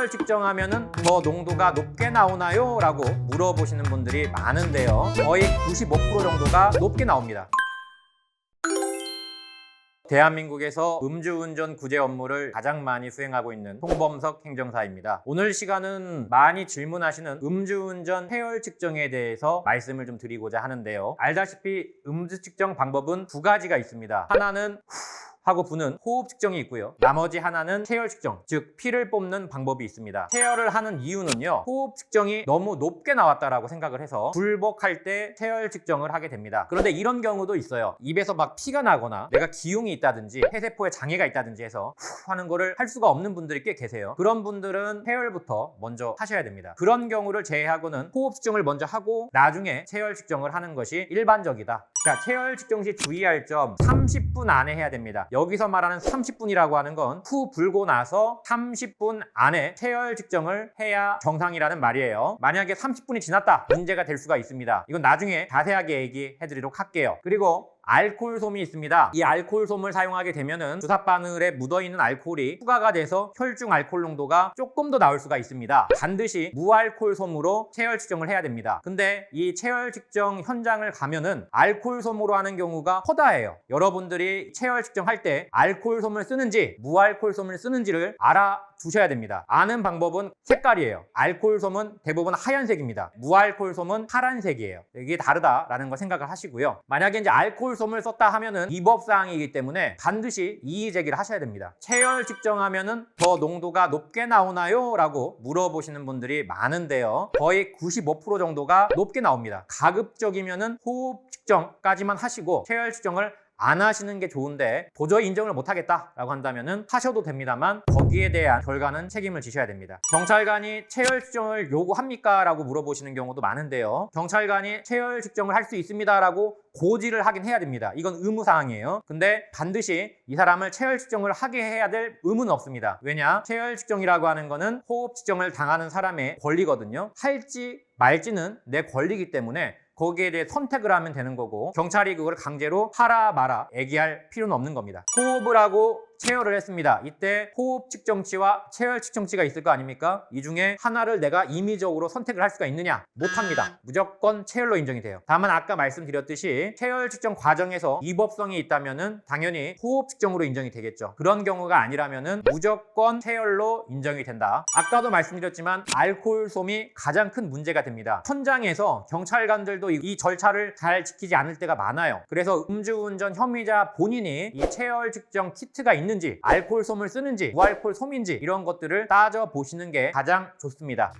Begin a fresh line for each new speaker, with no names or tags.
체열 측정하면은 더 농도가 높게 나오나요? 라고 물어보시는 분들이 많은데요. 거의 95% 정도가 높게 나옵니다. 대한민국에서 음주운전 구제 업무를 가장 많이 수행하고 있는 송범석 행정사입니다. 오늘 시간은 많이 질문하시는 음주운전 해열 측정에 대해서 말씀을 좀 드리고자 하는데요. 알다시피 음주 측정 방법은 두 가지가 있습니다. 하나는 후 하고 부는 호흡 측정이 있고요. 나머지 하나는 체열 측정, 즉 피를 뽑는 방법이 있습니다. 체열을 하는 이유는요. 호흡 측정이 너무 높게 나왔다라고 생각을 해서 불복할 때 체열 측정을 하게 됩니다. 그런데 이런 경우도 있어요. 입에서 막 피가 나거나 내가 기흉이 있다든지 폐세포에 장애가 있다든지 해서 후 하는 거를 할 수가 없는 분들이 꽤 계세요. 그런 분들은 체열부터 먼저 하셔야 됩니다. 그런 경우를 제외하고는 호흡 측정을 먼저 하고 나중에 체열 측정을 하는 것이 일반적이다. 자, 체열 측정 시 주의할 점 30분 안에 해야 됩니다. 여기서 말하는 30분이라고 하는 건 후 불고 나서 30분 안에 체열 측정을 해야 정상이라는 말이에요. 만약에 30분이 지났다 문제가 될 수가 있습니다. 이건 나중에 자세하게 얘기해 드리도록 할게요. 그리고 알코올 솜이 있습니다. 이 알코올 솜을 사용하게 되면은 주사 바늘에 묻어 있는 알코올이 추가가 돼서 혈중 알코올 농도가 조금 더 나올 수가 있습니다. 반드시 무알코올 솜으로 체열 측정을 해야 됩니다. 근데 이 체열 측정 현장을 가면은 알코올 솜으로 하는 경우가 허다해요. 여러분들이 체열 측정할 때 알코올 솜을 쓰는지 무알코올 솜을 쓰는지를 알아 두셔야 됩니다. 아는 방법은 색깔이에요. 알코올 솜은 대부분 하얀색입니다. 무알코올 솜은 파란색이에요. 이게 다르다라는 거 생각을 하시고요. 만약에 이제 알코올 솜을 썼다 하면은 위법 사항이기 때문에 반드시 이의 제기를 하셔야 됩니다. 체열 측정하면은 더 농도가 높게 나오나요? 라고 물어보시는 분들이 많은데요. 거의 95% 정도가 높게 나옵니다. 가급적이면은 호흡 측정까지만 하시고 체열 측정을 안 하시는 게 좋은데 도저히 인정을 못 하겠다라고 한다면은 하셔도 됩니다만 거기에 대한 결과는 책임을 지셔야 됩니다. 경찰관이 체열 측정을 요구합니까? 라고 물어보시는 경우도 많은데요. 경찰관이 체열 측정을 할 수 있습니다라고 고지를 하긴 해야 됩니다. 이건 의무 사항이에요. 근데 반드시 이 사람을 체열 측정을 하게 해야 될 의무는 없습니다. 왜냐? 체열 측정이라고 하는 거는 호흡 측정을 당하는 사람의 권리거든요. 할지 말지는 내 권리이기 때문에 거기에 대해 선택을 하면 되는 거고 경찰이 그걸 강제로 하라 마라 얘기할 필요는 없는 겁니다. 호흡을 하고 체열을 했습니다. 이때 호흡 측정치와 체열 측정치가 있을 거 아닙니까? 이 중에 하나를 내가 임의적으로 선택을 할 수가 있느냐? 못합니다. 무조건 체열로 인정이 돼요. 다만 아까 말씀드렸듯이 체열 측정 과정에서 위법성이 있다면은 당연히 호흡 측정으로 인정이 되겠죠. 그런 경우가 아니라면은 무조건 체열로 인정이 된다. 아까도 말씀드렸지만 알코올 솜이 가장 큰 문제가 됩니다. 현장에서 경찰관들도 이, 이 절차를 잘 지키지 않을 때가 많아요. 그래서 음주운전 혐의자 본인이 이 체열 측정 키트가 있는 지 알코올 솜을 쓰는지 무알코올 솜인지 이런 것들을 따져 보시는 게 가장 좋습니다.